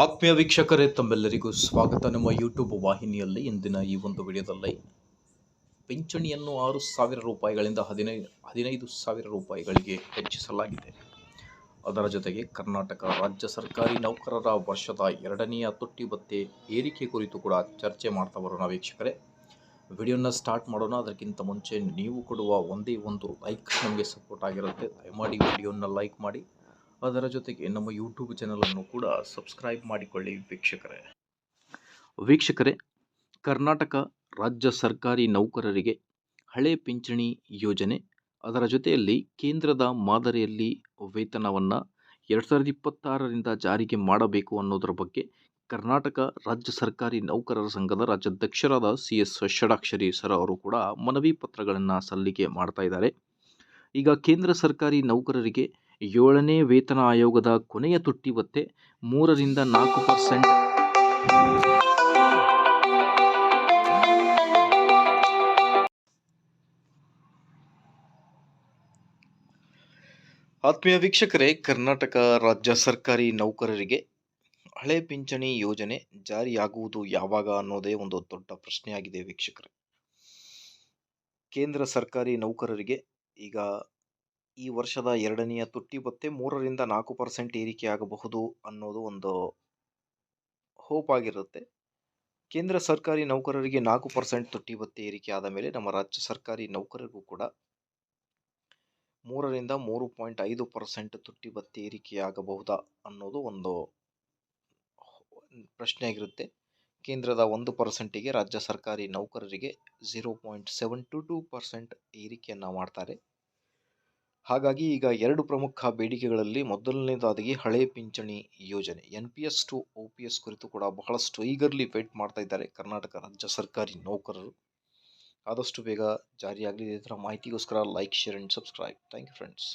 ಆತ್ಮೀಯ ವೀಕ್ಷಕರೇ, ತಮ್ಮೆಲ್ಲರಿಗೂ ಸ್ವಾಗತ. ನಮ್ಮ ಯೂಟ್ಯೂಬ್ ವಾಹಿನಿಯಲ್ಲಿ ಇಂದಿನ ಈ ಒಂದು ವಿಡಿಯೋದಲ್ಲಿ ಪಿಂಚಣಿಯನ್ನು ಆರು ಸಾವಿರ ರೂಪಾಯಿಗಳಿಂದ ಹದಿನೈದು ಹದಿನೈದು ಸಾವಿರ ರೂಪಾಯಿಗಳಿಗೆ ಹೆಚ್ಚಿಸಲಾಗಿದೆ. ಅದರ ಜೊತೆಗೆ ಕರ್ನಾಟಕ ರಾಜ್ಯ ಸರ್ಕಾರಿ ನೌಕರರ ವರ್ಷದ ಎರಡನೆಯ ತುಟ್ಟಿ ಭತ್ತೆ ಏರಿಕೆ ಕುರಿತು ಕೂಡ ಚರ್ಚೆ ಮಾಡ್ತಾ ಬರೋಣ ವೀಕ್ಷಕರೇ. ವಿಡಿಯೋನ ಸ್ಟಾರ್ಟ್ ಮಾಡೋಣ. ಅದಕ್ಕಿಂತ ಮುಂಚೆ ನೀವು ಕೊಡುವ ಒಂದೇ ಒಂದು ಲೈಕ್ ನಮಗೆ ಸಪೋರ್ಟ್ ಆಗಿರುತ್ತೆ. ದಯಮಾಡಿ ವಿಡಿಯೋನ ಲೈಕ್ ಮಾಡಿ. ಅದರ ಜೊತೆಗೆ ನಮ್ಮ ಯೂಟ್ಯೂಬ್ ಚಾನಲನ್ನು ಕೂಡ ಸಬ್ಸ್ಕ್ರೈಬ್ ಮಾಡಿಕೊಳ್ಳಿ ವೀಕ್ಷಕರೇ. ವೀಕ್ಷಕರೇ, ಕರ್ನಾಟಕ ರಾಜ್ಯ ಸರ್ಕಾರಿ ನೌಕರರಿಗೆ ಹಳೆ ಪಿಂಚಣಿ ಯೋಜನೆ, ಅದರ ಜೊತೆಯಲ್ಲಿ ಕೇಂದ್ರದ ಮಾದರಿಯಲ್ಲಿ ವೇತನವನ್ನು ಎರಡು ಸಾವಿರದ ಇಪ್ಪತ್ತಾರರಿಂದ ಜಾರಿಗೆ ಮಾಡಬೇಕು ಅನ್ನೋದರ ಬಗ್ಗೆ ಕರ್ನಾಟಕ ರಾಜ್ಯ ಸರ್ಕಾರಿ ನೌಕರರ ಸಂಘದ ರಾಜ್ಯಾಧ್ಯಕ್ಷರಾದ ಸಿ ಎಸ್ ಷಡಾಕ್ಷರಿ ಸರ್ ಅವರು ಕೂಡ ಮನವಿ ಪತ್ರಗಳನ್ನು ಸಲ್ಲಿಕೆ ಮಾಡ್ತಾ ಇದ್ದಾರೆ. ಈಗ ಕೇಂದ್ರ ಸರ್ಕಾರಿ ನೌಕರರಿಗೆ ಏಳನೇ ವೇತನ ಆಯೋಗದ ಕೊನೆಯ ತುಟ್ಟಿ ಒತ್ತೆ ಮೂರರಿಂದ ನಾಲ್ಕು ಪರ್ಸೆಂಟ್. ಆತ್ಮೀಯ ವೀಕ್ಷಕರೇ, ಕರ್ನಾಟಕ ರಾಜ್ಯ ಸರ್ಕಾರಿ ನೌಕರರಿಗೆ ಹಳೆ ಪಿಂಚಣಿ ಯೋಜನೆ ಜಾರಿಯಾಗುವುದು ಯಾವಾಗ ಅನ್ನೋದೇ ಒಂದು ದೊಡ್ಡ ಪ್ರಶ್ನೆಯಾಗಿದೆ ವೀಕ್ಷಕರೇ. ಕೇಂದ್ರ ಸರ್ಕಾರಿ ನೌಕರರಿಗೆ ಈಗ ಈ ವರ್ಷದ ಎರಡನೆಯ ತುಟ್ಟಿ ಬತ್ತೆ ಮೂರರಿಂದ ನಾಲ್ಕು ಪರ್ಸೆಂಟ್ ಏರಿಕೆಯಾಗಬಹುದು ಅನ್ನೋದು ಒಂದು ಹೋಪ್ ಆಗಿರುತ್ತೆ. ಕೇಂದ್ರ ಸರ್ಕಾರಿ ನೌಕರರಿಗೆ ನಾಲ್ಕು ಪರ್ಸೆಂಟ್ ತುಟ್ಟಿ ಭತ್ಯೆ ಏರಿಕೆ ಆದ ಮೇಲೆ ನಮ್ಮ ರಾಜ್ಯ ಸರ್ಕಾರಿ ನೌಕರರಿಗೂ ಕೂಡ ಮೂರರಿಂದ ಮೂರು ಪಾಯಿಂಟ್ ಐದು ಪರ್ಸೆಂಟ್ ತುಟ್ಟಿ ಭತ್ಯೆ ಏರಿಕೆಯಾಗಬಹುದಾ ಅನ್ನೋದು ಒಂದು ಪ್ರಶ್ನೆಯಾಗಿರುತ್ತೆ ಕೇಂದ್ರದ ಒಂದು ಪರ್ಸೆಂಟಿಗೆ ರಾಜ್ಯ ಸರ್ಕಾರಿ ನೌಕರರಿಗೆ zero point seven two two percent ಏರಿಕೆಯನ್ನು ಮಾಡ್ತಾರೆ. ಹಾಗಾಗಿ ಈಗ ಎರಡು ಪ್ರಮುಖ ಬೇಡಿಕೆಗಳಲ್ಲಿ ಮೊದಲನೇದಾಗಿ ಹಳೆ ಪಿಂಚಣಿ ಯೋಜನೆ. N P S to O P S ಕುರಿತು ಕೂಡ ಬಹಳಷ್ಟು ಈಗರ್ಲಿ ವೇಟ್ ಮಾಡ್ತಾ ಇದ್ದಾರೆ ಕರ್ನಾಟಕ ರಾಜ್ಯ ಸರ್ಕಾರಿ ನೌಕರರು. ಆದಷ್ಟು ಬೇಗ ಜಾರಿಯಾಗಲಿ. ಇದರ ಮಾಹಿತಿಗೋಸ್ಕರ like share and subscribe thank you friends